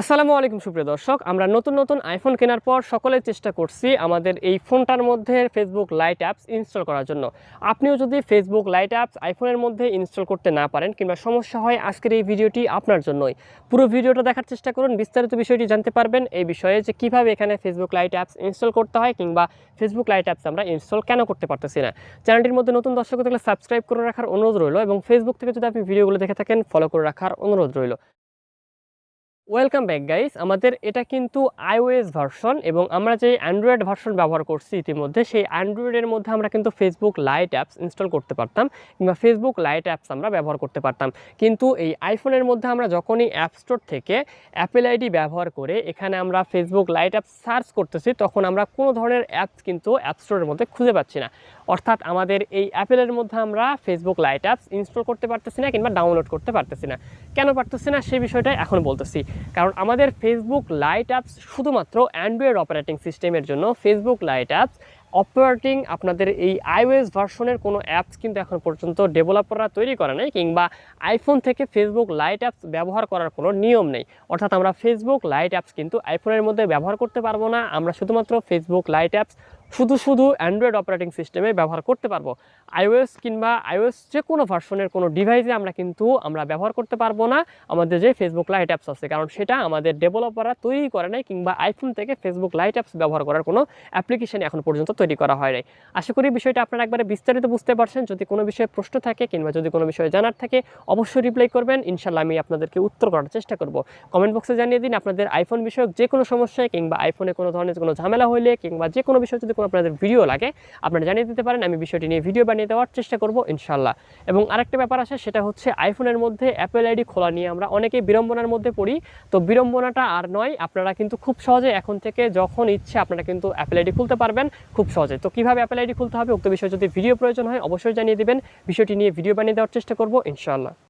আসসালামু আলাইকুম, সুপ্রিয় দর্শক। আমরা নতুন নতুন আইফোন কেনার পর সকলে চেষ্টা করছি আমাদের এই ফোনটার মধ্যে ফেসবুক লাইট অ্যাপস ইনস্টল করার জন্য। আপনিও যদি ফেসবুক লাইট অ্যাপস আইফোনের মধ্যে ইনস্টল করতে না পারেন কিংবা সমস্যা হয়, আজকের এই ভিডিওটি আপনার জন্যই। পুরো ভিডিওটা দেখার চেষ্টা করুন, বিস্তারিত বিষয়টি জানতে পারবেন এই বিষয়ে যে কীভাবে এখানে ফেসবুক লাইট অ্যাপস ইনস্টল করতে হয় কিংবা ফেসবুক লাইট অ্যাপস আমরা ইনস্টল কেন করতে পারতেছি না। চ্যানেলটির মধ্যে নতুন দর্শক থাকলে সাবস্ক্রাইব করে রাখার অনুরোধ রইল এবং ফেসবুক থেকে যদি আপনি ভিডিওগুলো দেখে থাকেন ফলো করে রাখার অনুরোধ রইল। ওয়েলকাম ব্যাক গাইস আমাদের এটা কিন্তু আইওএস ভার্সন এবং আমরা যে অ্যান্ড্রয়েড ভার্সন ব্যবহার করছি ইতিমধ্যে, সেই অ্যান্ড্রয়েডের মধ্যে আমরা কিন্তু ফেসবুক লাইট অ্যাপস ইনস্টল করতে পারতাম কিংবা ফেসবুক লাইট অ্যাপস আমরা ব্যবহার করতে পারতাম। কিন্তু এই আইফোনের মধ্যে আমরা যখনই অ্যাপ স্টোর থেকে অ্যাপেল আইডি ব্যবহার করে এখানে আমরা ফেসবুক লাইট অ্যাপস সার্চ করতেছি, তখন আমরা কোনো ধরনের অ্যাপস কিন্তু অ্যাপ স্টোরের মধ্যে খুঁজে পাচ্ছি না। অর্থাৎ আমাদের এই অ্যাপেলের মধ্যে আমরা ফেসবুক লাইট অ্যাপস ইনস্টল করতে পারতেছি না কিংবা ডাউনলোড করতে পারতেছি না। কেন পারতেছি না? সেই বিষয়টাই এখন বলতেছি। কারণ আমাদের ফেসবুক লাইট অ্যাপস শুধুমাত্র অ্যান্ড্রয়েড অপারেটিং সিস্টেমের জন্য ফেসবুক লাইট অ্যাপস অপারেটিং আপনাদের এই আইওএস ভার্সনের কোনো অ্যাপস কিন্তু এখন পর্যন্ত ডেভেলপাররা তৈরি করে নাই কিংবা আইফোন থেকে ফেসবুক লাইট অ্যাপস ব্যবহার করার কোনো নিয়ম নেই। অর্থাৎ আমরা ফেসবুক লাইট অ্যাপস কিন্তু আইফোনের মধ্যে ব্যবহার করতে পারব না। আমরা শুধুমাত্র ফেসবুক লাইট অ্যাপস শুধু শুধু অ্যান্ড্রয়েড অপারেটিং সিস্টেমে ব্যবহার করতে পারব। আইওএস কিংবা আইওএস যে কোনো ভার্সনের কোনো ডিভাইসে আমরা কিন্তু আমরা ব্যবহার করতে পারব না। আমাদের যে ফেসবুক লাইট অ্যাপস আছে, কারণ সেটা আমাদের ডেভেলপাররা তৈরি করে নাই কিংবা আইফোন থেকে ফেসবুক লাইট অ্যাপস ব্যবহার করার কোনো অ্যাপ্লিকেশন এখন পর্যন্ত তৈরি করা হয় নাই। আশা করি বিষয়টা আপনারা একবারে বিস্তারিত বুঝতে পারছেন। যদি কোনো বিষয়ে প্রশ্ন থাকে কিংবা যদি কোনো বিষয়ে জানার থাকে, অবশ্যই রিপ্লাই করবেন। ইনশাল্লাহ আমি আপনাদেরকে উত্তর করার চেষ্টা করব। কমেন্ট বক্সে জানিয়ে দিন আপনাদের আইফোন বিষয়ক যে কোনো সমস্যায় কিংবা আইফোনে কোনো ধরনের কোনো ঝামেলা হলে কিংবা যে কোনো বিষয়ে যদি আপনাদের ভিডিও লাগে, আপনারা জানিয়ে দিতে পারেন, আমি বিষয়টি নিয়ে ভিডিও বানিয়ে দেওয়ার চেষ্টা করব ইনশাল্লাহ এবং আরেকটা ব্যাপার আছে, সেটা হচ্ছে আইফোনের মধ্যে অ্যাপেল আইডি খোলা নিয়ে আমরা অনেকেই বিড়ম্বনার মধ্যে পড়ি। তো বিড়ম্বনাটা আর নয়, আপনারা কিন্তু খুব সহজে এখন থেকে যখন ইচ্ছে আপনারা কিন্তু অ্যাপেল আইডি খুলতে পারবেন, খুব সহজে। তো কীভাবে অ্যাপেল আইডি খুলতে হবে, উক্ত বিষয়ে যদি ভিডিও প্রয়োজন হয়, অবশ্যই জানিয়ে দিবেন। বিষয়টি নিয়ে ভিডিও বানিয়ে দেওয়ার চেষ্টা করব ইনশাল্লাহ